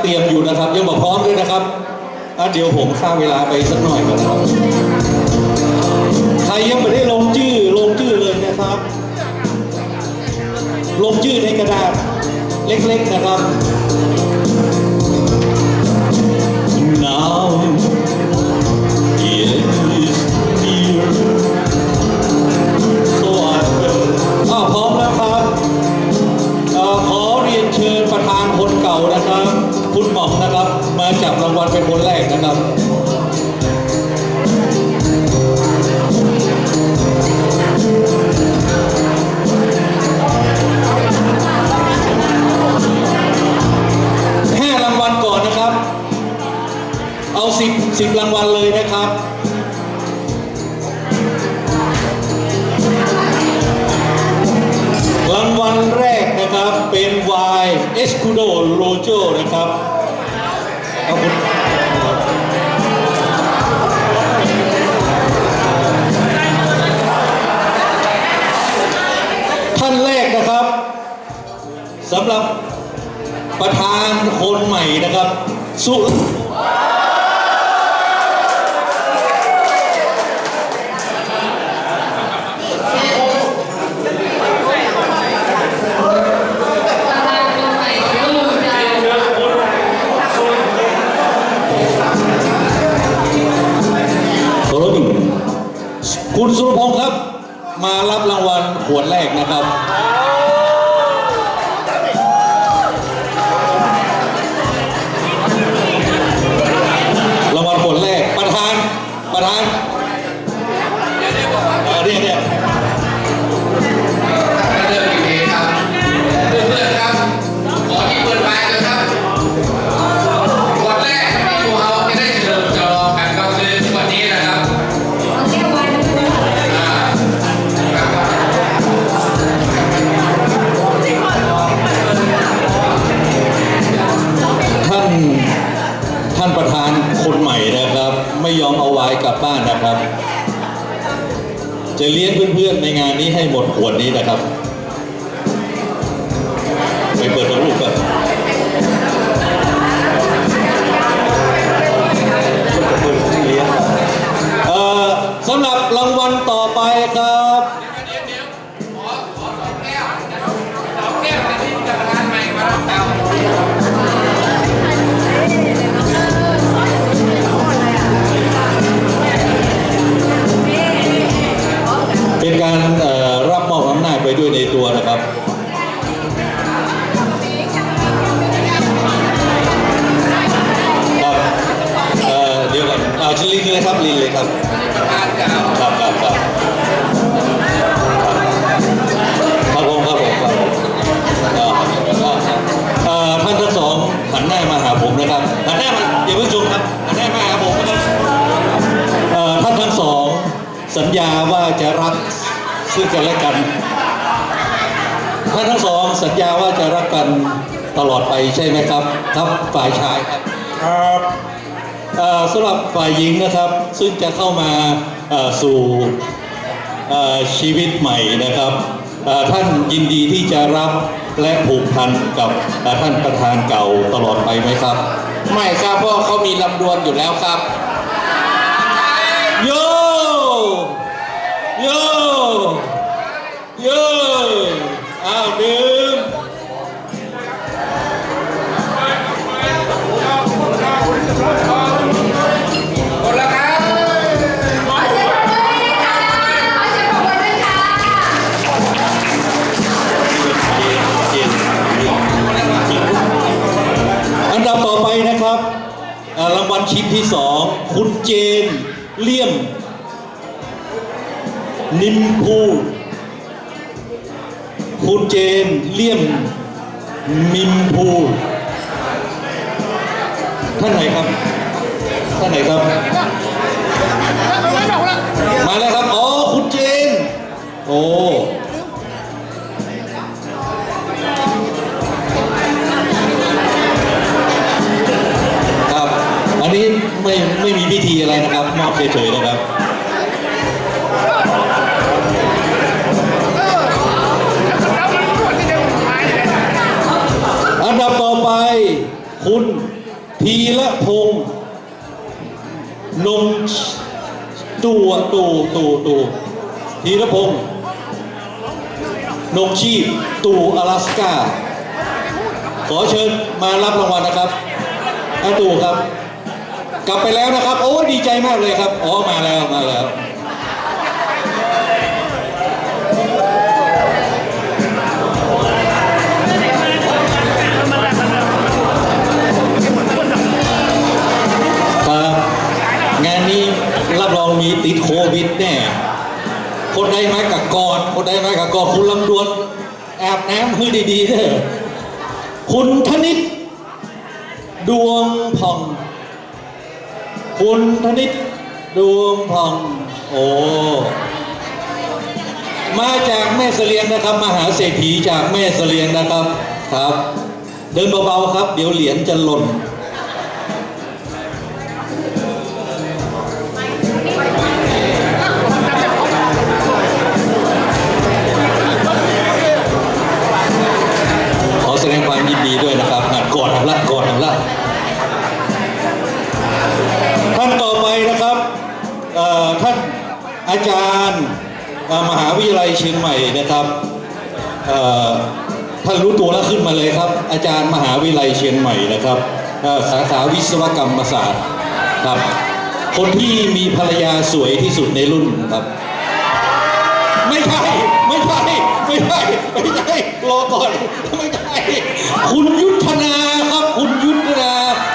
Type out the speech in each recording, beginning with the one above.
เตรียมอยู่นะครับ ยังบอกพร้อมด้วยนะครับเดี๋ยวผมฆ่าเวลาไปสักหน่อยก่อนนะครับใครยังไม่ได้ลงชื่อลงชื่อเลยนะครับ ลงชื่อในกระดาษเล็กๆนะครับ มาจับรางวัลเป็นคนแรกนะครับห้ารางวัลก่อนนะครับ เอาสิบสิบรางวัลเลยนะครับรางวัลแรกนะครับเป็น Y Escudo Rojo นะครับ ท่านแรกนะครับสำหรับประธานคนใหม่นะครับ สุ นะครับ สัญญาว่าจะรักซึ่งกันและกันท่านทั้งสองสัญญาว่าจะรักกันตลอดไปใช่ไหมครับ ครับฝ่ายชายครับครับเอ่อสำหรับฝ่ายหญิงนะครับ ซึ่งจะเข้ามาเอ่อสู่เอ่อชีวิตใหม่นะครับเอ่อท่านยินดีที่จะรับและผูกพันกับเอ่อท่านประธานเก่าตลอดไปไหมครับ ไม่ครับเพราะเขามีลำดวนอยู่แล้วครับ โยโยอ้าวดื่มหมดแล้วครับอันดับต่อไปนะครับรางวัลชิ้นที่สองคุณเจน นิมพูคุณเจนเลี่ยมมิมพูท่านไหนครับ ท่านไหนครับ มาแล้วครับ อ๋อ คุณเจน โอ้ครับ อันนี้ไม่ไม่มีพิธีอะไรนะครับ มอบเฉยๆนะครับ คุณธีระพงษ์นงตัวตูตูตูธีระพงษ์นงชีพตูอลาสกาขอเชิญมารับรางวัลนะครับอาตูครับ กลับไปแล้วนะครับ โอ้ดีใจมากเลยครับ อ๋อ มาแล้ว มาแล้ว ติดโควิดแน่ คนใดไมากับกอด คนใดไมากับกอดคุณลำดวนแอาบน้ำให้ดีๆเด้อคุณธนิตดวงผ่อง คุณธนิตดวงผ่อง โอ้ มาจากแม่เสลียงนะครับมหาเศรษฐีจากแม่เสลียงนะครับ ครับ เดินเบาๆครับ เดี๋ยวเหรียญจะหล่น ชียงใหม่นะครับเอ่อท่านรู้ตัวแล้วขึ้นมาเลยครับ อาจารย์มหาวิทยาลัยเชียงใหม่นะครับสาขาวิศวกรรมศาสตร์ครับ คนที่มีภรรยาสวยที่สุดในรุ่นครับ ไม่ใช่ไม่ใช่ไม่ใช่ไม่ใช่รอก่อนไม่ใช่คุณยุทธนาครับ คุณยุทธนา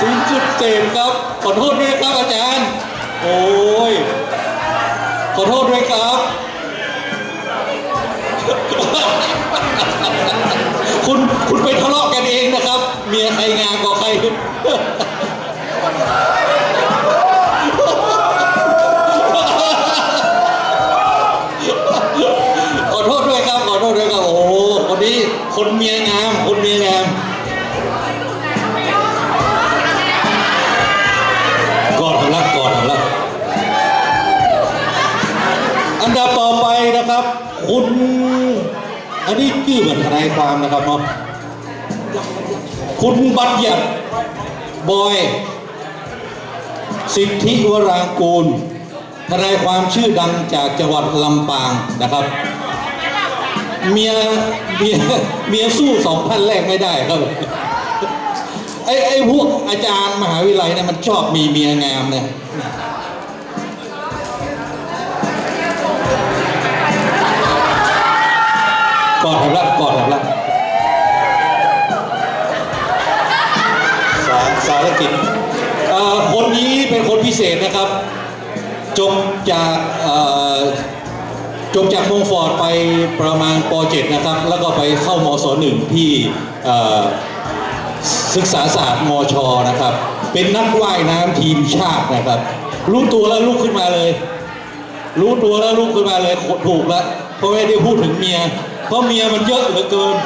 ศูนย์จุดเต็มครับขอโทษด้วยครับอาจารย์ โอ้ยขอโทษด้วยครับ คุณคุณไป สิทธิวรางกูลทนายความชื่อดังจากจังหวัดลำปางนะครับ เมียเมียเมียสู้สองพันแรกไม่ได้ครับไอ้ไอ้พวกอาจารย์มหาวิทยาลัยเนี่ยมันชอบมีเมียงามเนี่ยกอดแถบ เป็นคนพิเศษนะครับ จบจากจบจากมงฟอร์ดไปประมาณป .7 นะครับ แล้วก็ไปเข้ามศ .1 ที่เอ่ศึกษาศาสตร์มชนะครับ เป็นนักว่ายน้ำทีมชาตินะครับ รู้ตัวแล้วลุกขึ้นมาเลย รู้ตัวแล้วลุกขึ้นมาเลยถูกแล้วเพราะไม่ได้พูดถึงเมีย เพราะเมียมันเยอะเหลือเกิน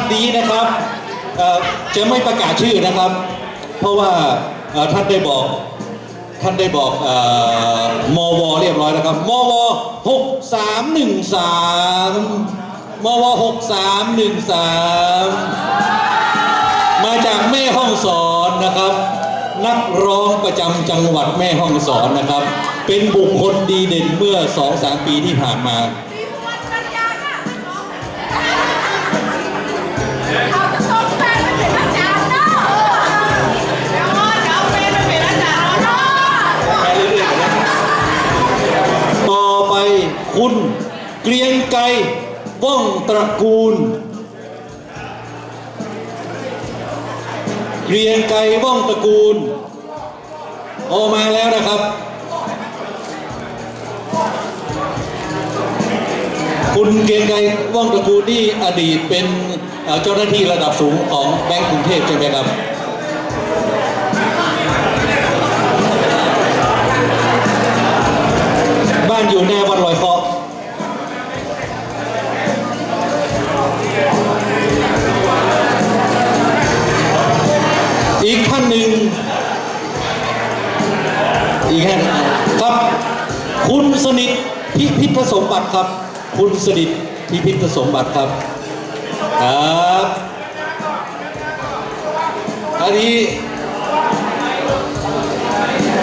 านนี้นะครับจะไม่ประกาศชื่อนะครับ เพราะว่าท่านได้บอกท่านได้บอกเออมวเรียบร้อยนะครับมวหกสามหนึ่งสามมวหกสามหนึ่งสามมาจากแม่ห้องสอนนะครับ นักร้องประจำจังหวัดแม่ห้องสอนนะครับ เป็นบุคคลดีเด่นเมื่อสองสามปีที่ผ่านมา ไกรว่องตระกูล เกรียงไกรว่องตระกูล ออกมาแล้วนะครับ คุณเกรียงไกรว่องตระกูลนี่อดีตเป็นเจ้าหน้าที่ระดับสูงของแบงก์กรุงเทพใช่ไหมครับบ้านอยู่แนววัดลอยเคาะ สนิทพิพิธสมบัติครับ คุณสนิทพิพิธสมบัติครับครับอันนี้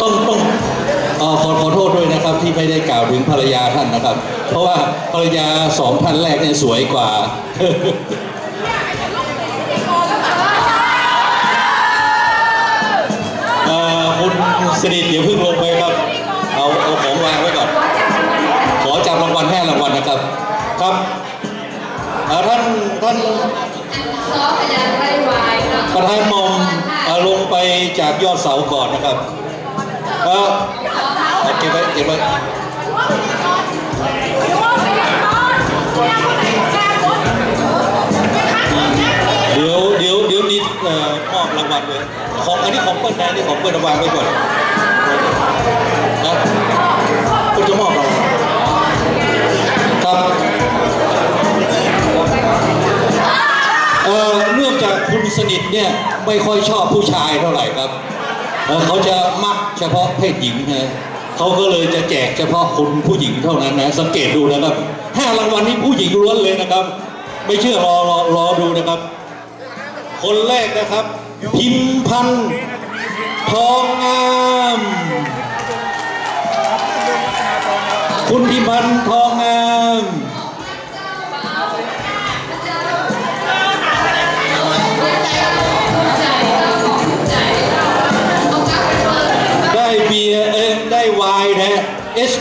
ต้องต้องออขอขอโทษด้วยนะครับ ที่ไม่ได้กล่าวถึงภรรยาท่านนะครับ เพราะว่าภรรยาสองท่านแรกเนี่ยสวยกว่าคุณสนิทเดี๋ยวเพิ่งลงไปครับ ครับท่านท่านซพยานไรวายนะประธานมอมเอ่อลงไปจากยอดเสาก่อนนะครับเออเอาเก็บไว้เก็บไว้เดี๋ยวเดี๋ยวเดี๋ยวนี้เอ่อมอบรางวัลเลยของอันนี้ของเปิ้ลนะนนี่ของเปิ้ลเอาวางไว้ก่อนนะคุณจะมอบ เนี่ยไม่ค่อยชอบผู้ชายเท่าไหร่ครับเขาจะมักเฉพาะเพศหญิงนะเขาก็เลยจะแจกเฉพาะคุณผู้หญิงเท่านั้นนะสังเกตดูนะครับห้ารางวัลนี้ผู้หญิงล้วนเลยนะครับ ไม่เชื่อรอรอรอดูนะครับ คนแรกนะครับ พิมพันธ์ทองงามคุณพิมพันธ์ทองงาม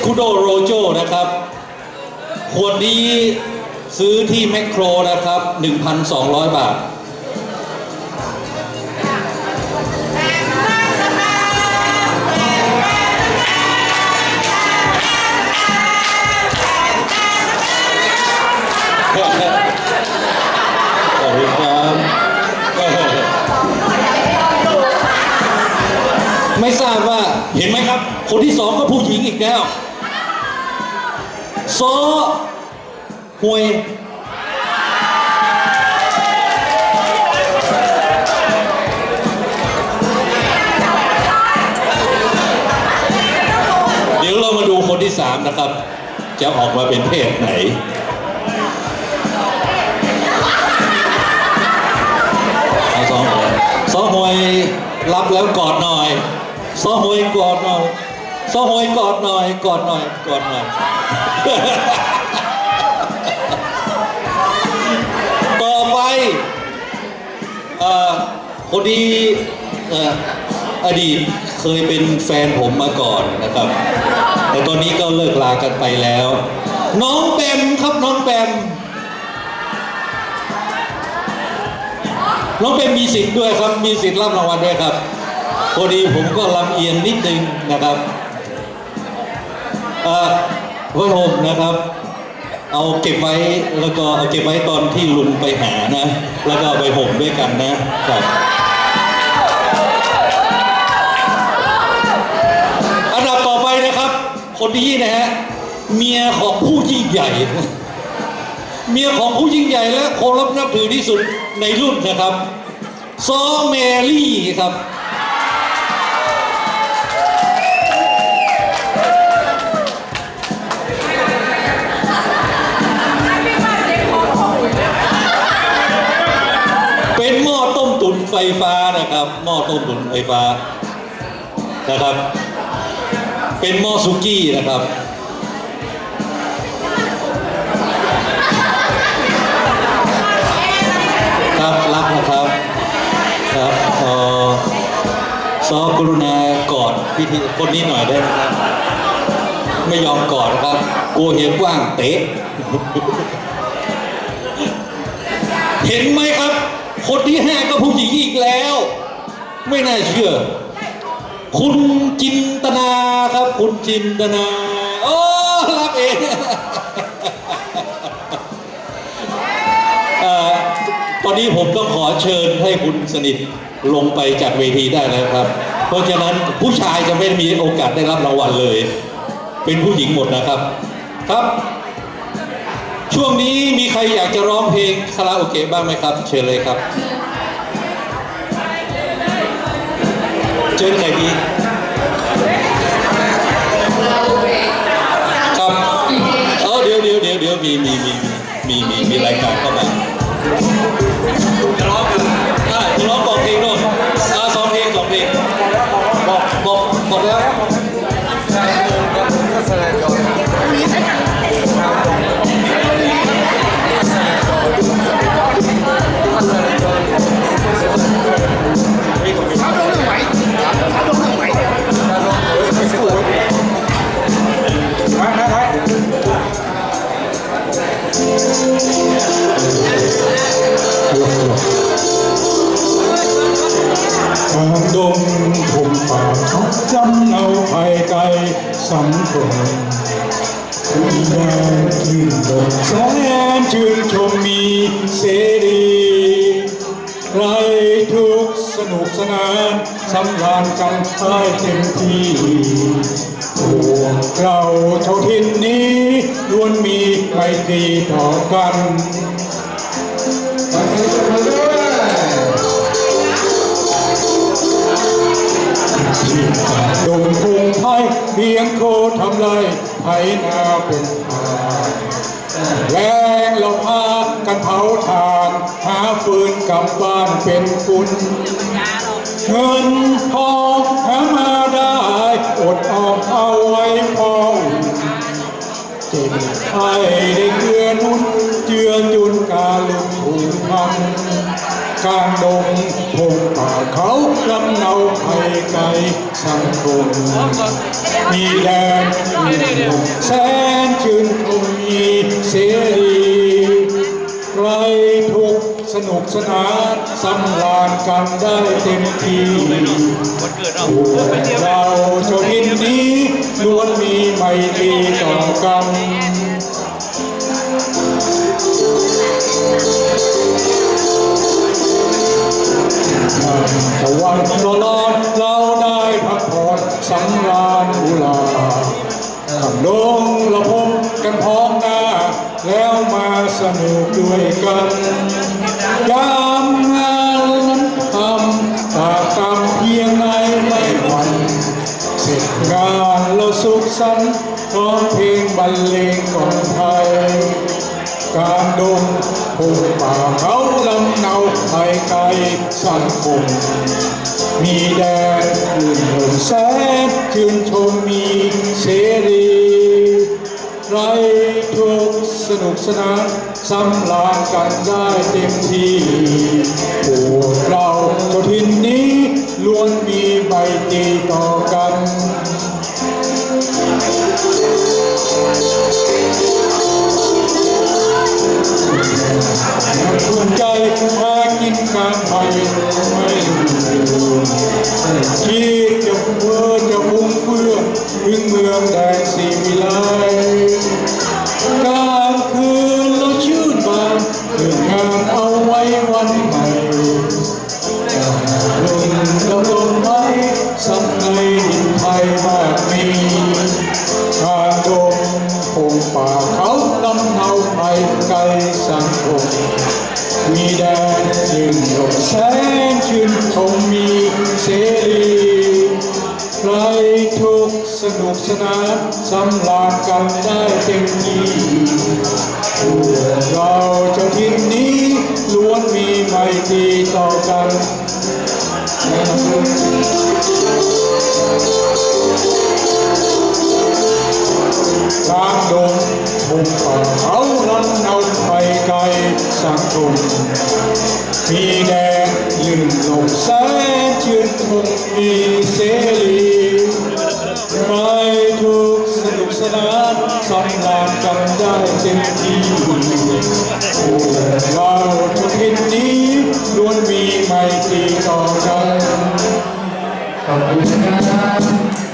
คูโดโรโจนะครับขวดนี้ซื้อที่แมคโครนะครับ 1,200 บาทขอบคุณไม่ทราบว่าเห็นไหมครับ คนที่สองก็ผู้หญิงอีกแล้ว ซหวยเดี๋ยวเรามาดูคนที่สามนะครับ จะออกมาเป็นเพศไหนเอาสองหวยสองหวยรับแล้วกอดหน่อยสองหวยกอดหน่อย สอหวยกอดหน่อยกอดหน่อยกอดหน่อยต่อไปเอ่อคนที่เอ่ออดีตเคยเป็นแฟนผมมาก่อนนะครับ แต่ตอนนี้ก็เลิกลากันไปแล้ว น้องแบมครับน้องแบมน้องเป็นมีสิทธิ์ด้วยครับ มีสิทธิ์รับรางวัลด้วยครับ พอดีผมก็ลำเอียงนิดนึงนะครับ เอ่อไว้ผมนะครับ เอาเก็บไว้แล้วก็เอาเก็บไว้ตอนที่ลุงไปหานะ แล้วก็เอาไปห่มด้วยกันนะครับอันดับต่อไปนะครับ คนที่นะฮะเมียของผู้ยิ่งใหญ่ เมียของผู้ยิ่งใหญ่และคารพนับถือที่สุดในรุ่นนะครับซอแมรี่ครับ ฟฟ้านะครับหม้อต้มตุ๋นไฟฟ้านะครับ เป็นหม้อซุกี้นะครับครับรักนะครับครับเออซอกรุณากอดพิธีคนนี้หน่อยได้ไหมครับไม่ยอมกอดนะครับกลัวเห็นกว้างเตะ เห็นไหม ที่ห้าก็ผู้หญิงอีกแล้ว ไม่น่าเชื่อ คุณจินตนาครับ คุณจินตนาโอ้รับเองตอนนี้ผมต้องขอเชิญให้คุณสนิทลงไปจากเวทีได้แล้วครับ เพราะฉะนั้นผู้ชายจะไม่มีโอกาสได้รับรางวัลเลย เป็นผู้หญิงหมดนะครับ ครับ ช่วงนี้มีใครอยากจะร้องเพลงคาราโอเกะบ้างไหมครับ เชิญเลยครับ chơi cái này đi. Cặp. Ờ điều điều điều điều mì mì mì mì mì mì mì lại cặp. ได้เต็มที่พวกเราชาวทินนี้ล้วนมีไมตรีต่อกันดงกรุงไทยเบียงโคทำไรไถนาเป็นทางแรงเราพากันเผาทาน หาฟืนกลับบ้านเป็นคุณ เงินทองหามาได้อดออมเอาไว้พออุ่นเจ็บไข้ได้เกลือนุนเจือจุนการลงทุนทำการดงพงป่าเขาลำเนาไผ่ไก่สังคมมีแดนแสนชื่นชมมีเสรี สนุกสนานสำราญกันได้เต็มที่พวกเราชนินนี้ล้วนมีไมตรีต่อกันตะวันร้อนเราได้พักผ่อนสำราญอุลาขับลงละพบกันพร้อมหน้า แล้วมาสนุกด้วยกัน ยามงานนั้นทำตากรรมเพียงในไม่วันเสร็จงานเราสุขสันต์ร้องเพลงบรรเลงของไทย การดงพงป่าเขาลำเนาไทยไกลสังคมมีแดนอื่นหนแสนชื่นชมมีเสรีไรทุกสนุกสนาน สำราญกันได้เต็มที่พวกเราเจ้าทินนี้ล้วนมีใบตีต่อกันภูมิใจมากินการไทยไม่ลืมคิดจะเพื่อจะฟุ้งเฟื่อถึงเมืองแดงสีวิไล งป่าเขาลันเอาไปไกลสังคมมีแดงยืนลงแสนชื่นชมมีเสรีไปทุกสนุกสนานสำราญกันได้เต็มที่พวกเราทุกทินนี้ล้วนมีไมตรีต่อกันขอบคุณครับ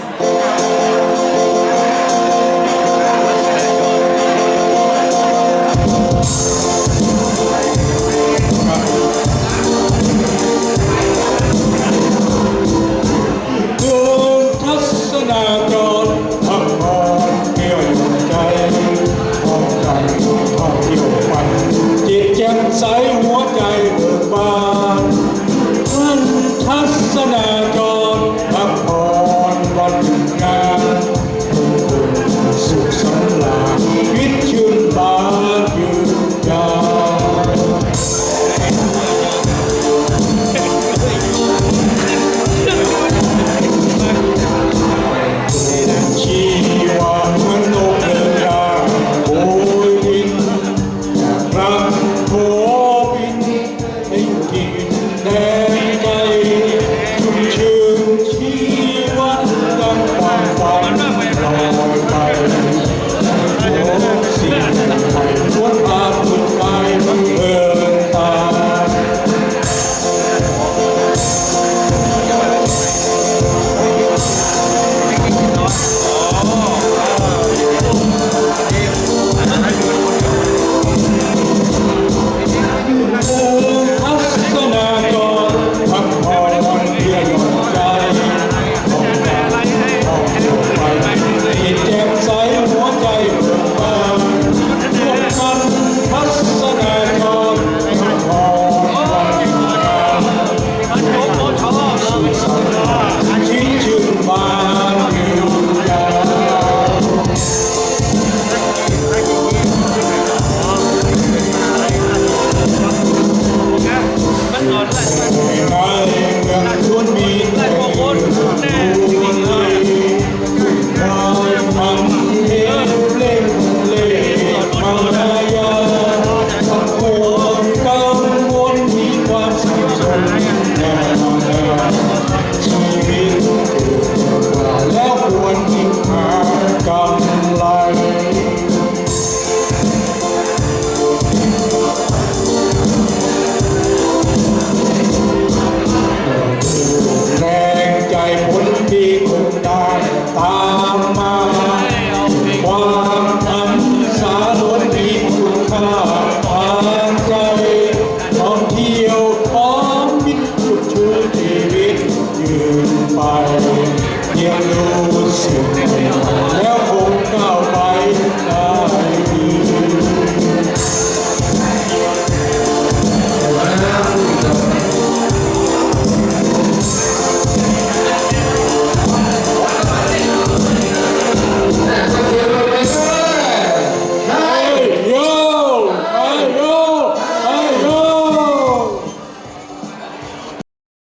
চাই